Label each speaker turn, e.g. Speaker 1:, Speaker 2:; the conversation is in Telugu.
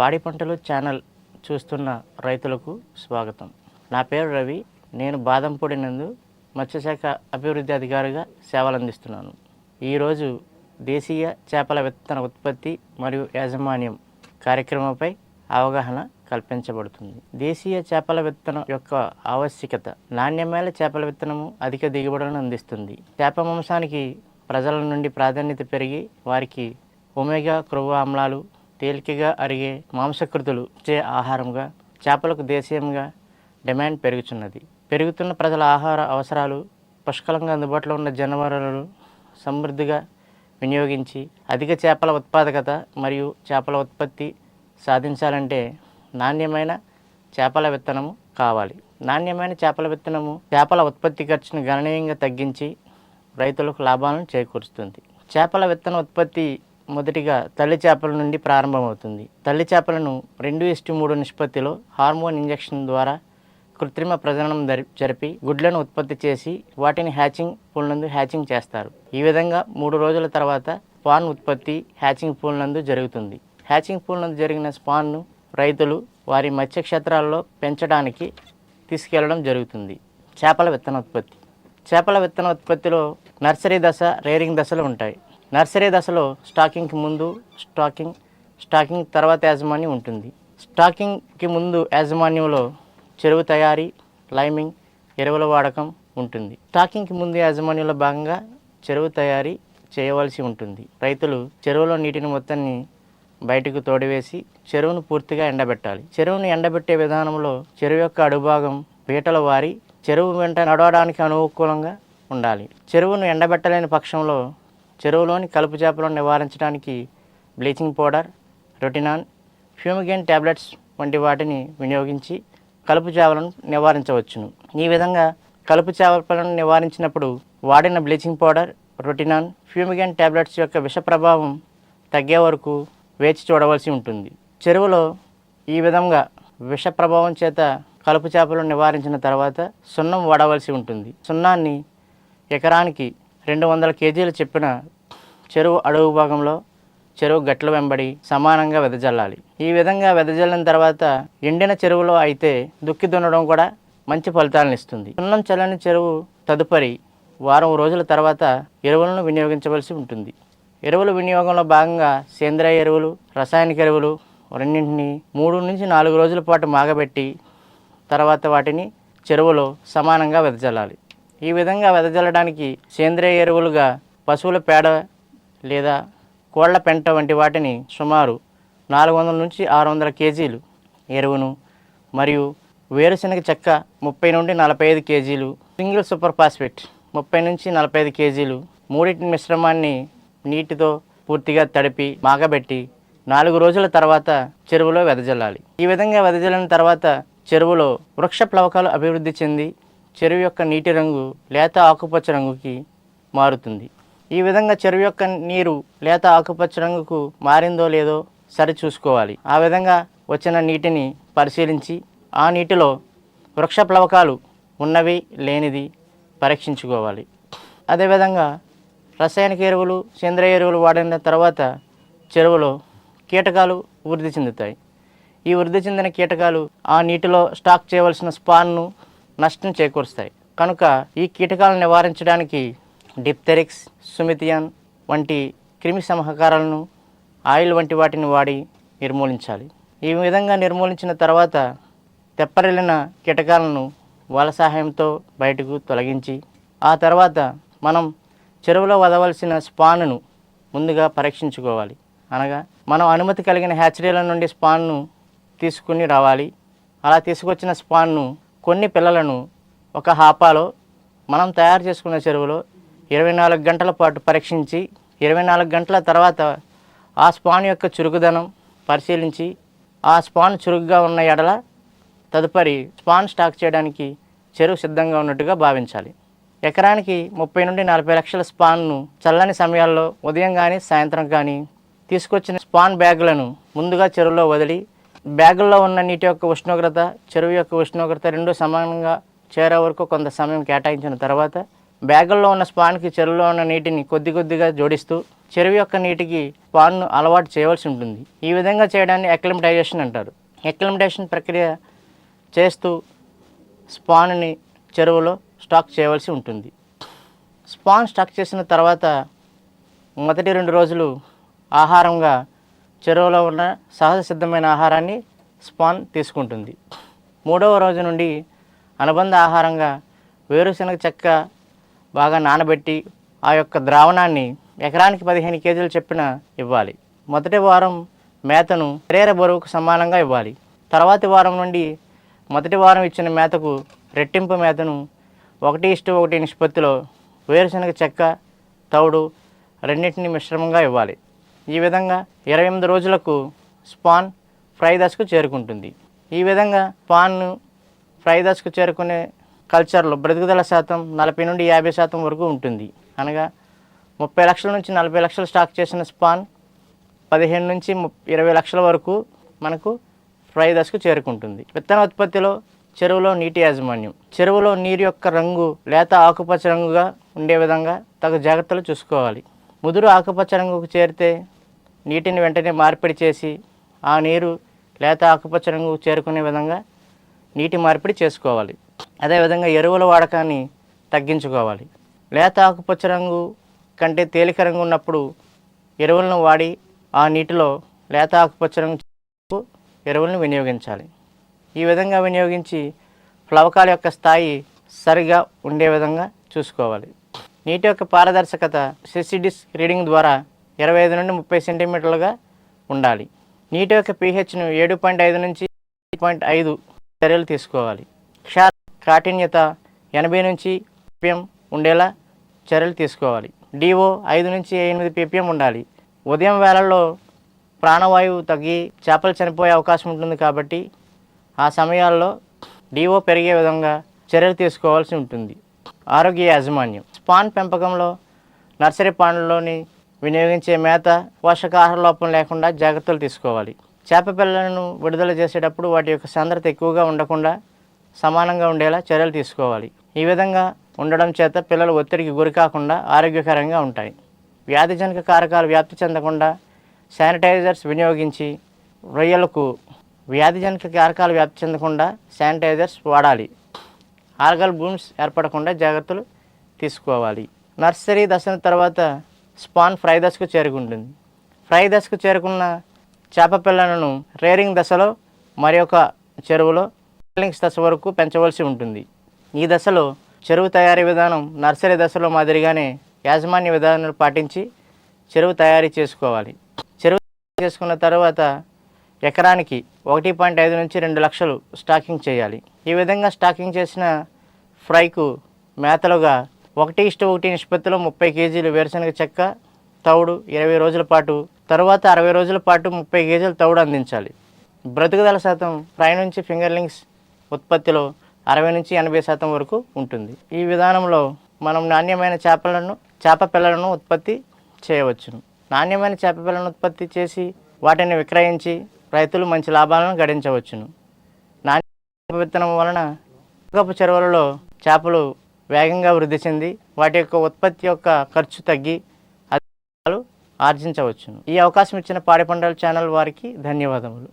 Speaker 1: పాడి పంటలు ఛానల్ చూస్తున్న రైతులకు స్వాగతం. నా పేరు రవి నేను బాదంపూడి నందు మత్స్యశాఖ అభివృద్ధి అధికారిగా సేవలందిస్తున్నాను. ఈరోజు దేశీయ చేపల విత్తన ఉత్పత్తి మరియు యాజమాన్యం కార్యక్రమంపై అవగాహన కల్పించబడుతుంది. దేశీయ చేపల విత్తనం యొక్క ఆవశ్యకత నాణ్యమైన చేపల విత్తనము అధిక దిగుబడులను అందిస్తుంది. చేప మాంసానికి ప్రజల నుండి ప్రాధాన్యత పెరిగి వారికి ఒమేగా క్రొవ్వు ఆమ్లాలు తేలికగా అరిగే మాంసకృతులు ఇచ్చే ఆహారంగా చేపలకు దేశీయంగా డిమాండ్ పెరుగుతున్నది పెరుగుతున్న ప్రజల ఆహార అవసరాలు పుష్కలంగా అందుబాటులో ఉన్న జనవరాలను సమృద్ధిగా వినియోగించి అధిక చేపల ఉత్పాదకత మరియు చేపల ఉత్పత్తి సాధించాలంటే నాణ్యమైన చేపల విత్తనము కావాలి. నాణ్యమైన చేపల విత్తనము చేపల ఉత్పత్తి ఖర్చును గణనీయంగా తగ్గించి రైతులకు లాభాలను చేకూరుస్తుంది. చేపల విత్తన ఉత్పత్తి మొదటిగా తల్లి చేపల నుండి ప్రారంభమవుతుంది. తల్లి చేపలను రెండు ఇష్టి మూడు నిష్పత్తిలో హార్మోన్ ఇంజెక్షన్ ద్వారా కృత్రిమ ప్రజననం జరిపి గుడ్లను ఉత్పత్తి చేసి వాటిని హ్యాచింగ్ పూల్ నందు హ్యాచింగ్ చేస్తారు. ఈ విధంగా మూడు రోజుల తర్వాత స్పాన్ ఉత్పత్తి హ్యాచింగ్ పూల్ నందు జరుగుతుంది. హ్యాచింగ్ పూల్ నందు జరిగిన స్పాన్ను రైతులు వారి మత్స్య క్షేత్రాల్లో పెంచడానికి తీసుకెళ్ళడం జరుగుతుంది. చేపల విత్తన ఉత్పత్తి చేపల విత్తన ఉత్పత్తిలో నర్సరీ దశ రేరింగ్ దశలు ఉంటాయి. నర్సరీ దశలో స్టాకింగ్కి ముందు స్టాకింగ్ స్టాకింగ్ తర్వాత యాజమాన్యం ఉంటుంది. స్టాకింగ్కి ముందు యాజమాన్యంలో చెరువు తయారీ లైమింగ్ ఎరువుల వాడకం ఉంటుంది. స్టాకింగ్కి ముందు యాజమాన్యంలో భాగంగా చెరువు తయారీ చేయవలసి ఉంటుంది. రైతులు చెరువులో నీటిని మొత్తాన్ని బయటకు తోడివేసి చెరువును పూర్తిగా ఎండబెట్టాలి. చెరువును ఎండబెట్టే విధానంలో చెరువు యొక్క అడుగుభాగం పీటల వారి చెరువు వెంట నడవడానికి అనుకూలంగా ఉండాలి. చెరువును ఎండబెట్టలేని పక్షంలో చెరువులోని కలుపు చేపలను నివారించడానికి bleaching powder rotenone fumigant tablets వంటి వాటిని వినియోగించి కలుపు చేపలను నివారించవచ్చును. ఈ విధంగా కలుపు చేపలను నివారించినప్పుడు వాడిన bleaching powder rotenone fumigant tablets యొక్క విష ప్రభావం తగ్గే వరకు వేచి చూడవలసి ఉంటుంది. చెరువులో ఈ విధంగా విష ప్రభావం చేత కలుపు చేపలను నివారించిన తర్వాత సున్నం వాడవలసి ఉంటుంది. సున్నాన్ని ఎకరానికి రెండు వందల కేజీలు చెప్పిన చెరువు అడుగు భాగంలో చెరువు గట్ల వెంబడి సమానంగా వెదజల్లాలి. ఈ విధంగా వెదజల్లిన తర్వాత ఎండిన చెరువులో అయితే దుక్కి దున్నడం కూడా మంచి ఫలితాలను ఇస్తుంది. సున్నం చల్లని చెరువు తదుపరి వారం రోజుల తర్వాత ఎరువులను వినియోగించవలసి ఉంటుంది. ఎరువుల వినియోగంలో భాగంగా సేంద్రియ ఎరువులు రసాయనిక ఎరువులు రెండింటిని మూడు నుంచి నాలుగు రోజుల పాటు మాగబెట్టి తర్వాత వాటిని చెరువులో సమానంగా వెదజల్లాలి. ఈ విధంగా వెదజల్లడానికి సేంద్రియ ఎరువులుగా పశువుల పేడ లేదా కోళ్ళ పెంట వంటి వాటిని సుమారు నాలుగు వందల నుంచి ఆరు వందల కేజీలు ఎరువును మరియు వేరుశనగ చెక్క ముప్పై నుండి నలభై ఐదు కేజీలు సింగిల్ సూపర్ ఫాస్ఫేట్ ముప్పై నుంచి నలభై ఐదు కేజీలు మూడింటి మిశ్రమాన్ని నీటితో పూర్తిగా తడిపి మాగబెట్టి నాలుగు రోజుల తర్వాత చెరువులో వెదజల్లాలి. ఈ విధంగా వెదజల్లిన తర్వాత చెరువులో వృక్ష ప్లవకాలు అభివృద్ధి చెంది చెరువు యొక్క నీటి రంగు లేత ఆకుపచ్చ రంగుకి మారుతుంది. ఈ విధంగా చెరువు యొక్క నీరు లేత ఆకుపచ్చ రంగుకు మారిందో లేదో సరి చూసుకోవాలి. ఆ విధంగా వచ్చిన నీటిని పరిశీలించి ఆ నీటిలో వృక్ష ప్లవకాలు ఉన్నవి లేనిది పరీక్షించుకోవాలి. అదేవిధంగా రసాయనిక ఎరువులు సేంద్రియ ఎరువులు వాడిన తర్వాత చెరువులో కీటకాలు వృద్ధి చెందుతాయి. ఈ వృద్ధి చెందిన కీటకాలు ఆ నీటిలో స్టాక్ చేయవలసిన స్పాన్ను నష్టం చేకూరుస్తాయి. కనుక ఈ కీటకాలను నివారించడానికి డిప్తెరిక్స్ సుమితియాన్ వంటి క్రిమి సంహకారాలను ఆయిల్ వంటి వాటిని వాడి నిర్మూలించాలి. ఈ విధంగా నిర్మూలించిన తర్వాత తెప్పరిల్లిన కీటకాలను వాళ్ళ సహాయంతో బయటకు తొలగించి ఆ తర్వాత మనం చెరువులో వదవలసిన స్పాన్ను ముందుగా పరీక్షించుకోవాలి. అనగా మనం అనుమతి కలిగిన హ్యాచరీల నుండి స్పాన్ను తీసుకుని రావాలి. అలా తీసుకొచ్చిన స్పాన్ను కొన్ని పిల్లలను ఒక హాపాలో మనం తయారు చేసుకున్న చెరువులో ఇరవై నాలుగు గంటల పాటు పరీక్షించి ఇరవై నాలుగు గంటల తర్వాత ఆ స్పాన్ యొక్క చురుకుదనం పరిశీలించి ఆ స్పాన్ చురుగ్గా ఉన్న ఎడల తదుపరి స్పాన్ స్టాక్ చేయడానికి చెరువు సిద్ధంగా ఉన్నట్టుగా భావించాలి. ఎకరానికి ముప్పై నుండి నలభై లక్షల స్పాన్ను చల్లని సమయాల్లో ఉదయం కానీ సాయంత్రం కానీ తీసుకొచ్చిన స్పాన్ బ్యాగులను ముందుగా చెరువులో వదిలి బ్యాగుల్లో ఉన్న నీటి యొక్క ఉష్ణోగ్రత చెరువు యొక్క ఉష్ణోగ్రత రెండు సమానంగా చేరే వరకు కొంత సమయం కేటాయించిన తర్వాత బ్యాగుల్లో ఉన్న స్పాన్కి చెరువులో ఉన్న నీటిని కొద్ది కొద్దిగా జోడిస్తూ చెరువు యొక్క నీటికి స్పాన్ను అలవాటు చేయవలసి ఉంటుంది. ఈ విధంగా చేయడాన్ని అక్లిమటైజేషన్ అంటారు. ఎక్లిమటైజేషన్ ప్రక్రియ చేస్తూ స్పాన్ని చెరువులో స్టాక్ చేయవలసి ఉంటుంది. స్పాన్ స్టాక్ చేసిన తర్వాత మొదటి రెండు రోజులు ఆహారంగా చెరువులో ఉన్న సహజ సిద్ధమైన ఆహారాన్ని స్పాన్ తీసుకుంటుంది. మూడవ రోజు నుండి అనుబంధ ఆహారంగా వేరుశనగ చెక్క బాగా నానబెట్టి ఆ యొక్క ద్రావణాన్ని ఎకరానికి పదిహేను కేజీలు చెప్పిన ఇవ్వాలి. మొదటి వారం మేతను శరీర బరువుకు సమానంగా ఇవ్వాలి. తర్వాతి వారం నుండి మొదటి వారం ఇచ్చిన మేతకు రెట్టింపు మేతను ఒకటి ఇష్టు ఒకటి నిష్పత్తిలో వేరుశనగ చెక్క తౌడు రెండింటిని మిశ్రమంగా ఇవ్వాలి. ఈ విధంగా ఇరవై ఎనిమిది రోజులకు స్పాన్ ఫ్రై దశకు చేరుకుంటుంది. ఈ విధంగా స్పాన్ను ఫ్రై దశకు చేరుకునే కల్చర్లో బ్రతుకుదల శాతం నలభై నుండి యాభై శాతం వరకు ఉంటుంది. అనగా ముప్పై లక్షల నుంచి నలభై లక్షలు స్టాక్ చేసిన స్పాన్ పదిహేను నుంచి ముప్ ఇరవై లక్షల వరకు మనకు ఫ్రై దశకు చేరుకుంటుంది. విత్తన ఉత్పత్తిలో చెరువులో నీటి యాజమాన్యం. చెరువులో నీరు యొక్క రంగు లేత ఆకుపచ్చ రంగుగా ఉండే విధంగా తగు జాగ్రత్తలు చూసుకోవాలి. ముదురు ఆకుపచ్చ రంగుకు చేరితే నీటిని వెంటనే మార్పిడి చేసి ఆ నీరు లేత ఆకుపచ్చ రంగుకు చేరుకునే విధంగా నీటి మార్పిడి చేసుకోవాలి. అదేవిధంగా ఎరువుల వాడకాన్ని తగ్గించుకోవాలి. లేత ఆకుపచ్చ రంగు కంటే తేలిక రంగు ఉన్నప్పుడు ఎరువులను వాడి ఆ నీటిలో లేత ఆకుపచ్చ రంగు ఎరువులను వినియోగించాలి. ఈ విధంగా వినియోగించి ప్లవకాల యొక్క స్థాయి సరిగా ఉండే విధంగా చూసుకోవాలి. నీటి యొక్క పారదర్శకత సిసిడిస్ రీడింగ్ ద్వారా ఇరవై ఐదు నుండి ముప్పై సెంటీమీటర్లుగా ఉండాలి. నీటి యొక్క పీహెచ్ను ఏడు పాయింట్ ఐదు నుంచి పాయింట్ ఐదు చర్యలు తీసుకోవాలి. క్షార కాఠిన్యత ఎనభై నుంచి పిపిఎం ఉండేలా చర్యలు తీసుకోవాలి. డిఓ ఐదు నుంచి ఎనిమిది పిపిఎం ఉండాలి. ఉదయం వేళల్లో ప్రాణవాయువు తగ్గి చేపలు చనిపోయే అవకాశం ఉంటుంది కాబట్టి ఆ సమయాల్లో డిఓ పెరిగే విధంగా చర్యలు తీసుకోవాల్సి ఉంటుంది. ఆరోగ్య యాజమాన్యం. స్పాన్ పెంపకంలో నర్సరీ పాండ్లలోని వినియోగించే మేత పోషకాహార లోపం లేకుండా జాగ్రత్తలు తీసుకోవాలి. చేప పిల్లలను విడుదల చేసేటప్పుడు వాటి యొక్క సాంద్రత ఎక్కువగా ఉండకుండా సమానంగా ఉండేలా చర్యలు తీసుకోవాలి. ఈ విధంగా ఉండడం చేత పిల్లలు ఒత్తిడికి గురి కాకుండా ఆరోగ్యకరంగా ఉంటాయి. వ్యాధిజనక కారకాలు వ్యాప్తి చెందకుండా శానిటైజర్స్ వినియోగించి రొయ్యలకు వ్యాధిజనక కారకాలు వ్యాప్తి చెందకుండా శానిటైజర్స్ వాడాలి. ఆల్గల్ బూమ్స్ ఏర్పడకుండా జాగ్రత్తలు తీసుకోవాలి. నర్సరీ దశన తర్వాత స్పాన్ ఫ్రై దశకు చేరుకుంటుంది. ఫ్రై దశకు చేరుకున్న చేప పిల్లలను రేరింగ్ దశలో మరి ఒక చెరువులో లింక్స్ దశ వరకు పెంచవలసి ఉంటుంది. ఈ దశలో చెరువు తయారీ విధానం నర్సరీ దశలో మాదిరిగానే యాజమాన్య విధానాలు పాటించి చెరువు తయారీ చేసుకోవాలి. చెరువు చేసుకున్న తర్వాత ఎకరానికి ఒకటి పాయింట్ ఐదు నుంచి రెండు లక్షలు స్టాకింగ్ చేయాలి. ఈ విధంగా స్టాకింగ్ చేసిన ఫ్రైకు మేతలుగా ఒకటి ఇష్ట ఒకటి నిష్పత్తిలో ముప్పై కేజీలు వేరుశనగ చెక్క తౌడు ఇరవై రోజుల పాటు తరువాత అరవై రోజుల పాటు ముప్పై కేజీలు తౌడు అందించాలి. బ్రతుకుదల శాతం ఫ్రై నుంచి ఫింగర్లింగ్స్ ఉత్పత్తిలో అరవై నుంచి ఎనభై శాతం వరకు ఉంటుంది. ఈ విధానంలో మనం నాణ్యమైన చేపలను చేప పిల్లలను ఉత్పత్తి చేయవచ్చును. నాణ్యమైన చేప పిల్లలను ఉత్పత్తి చేసి వాటిని విక్రయించి రైతులు మంచి లాభాలను గడించవచ్చును. నాణ్య విత్తనం వలన కప్పు చెరువులలో చేపలు వేగంగా వృద్ధి చెంది వాటి యొక్క ఉత్పత్తి యొక్క ఖర్చు తగ్గి అధికారులు ఆర్జించవచ్చును. ఈ అవకాశం ఇచ్చిన పాడి పంటల ఛానల్ వారికి ధన్యవాదములు.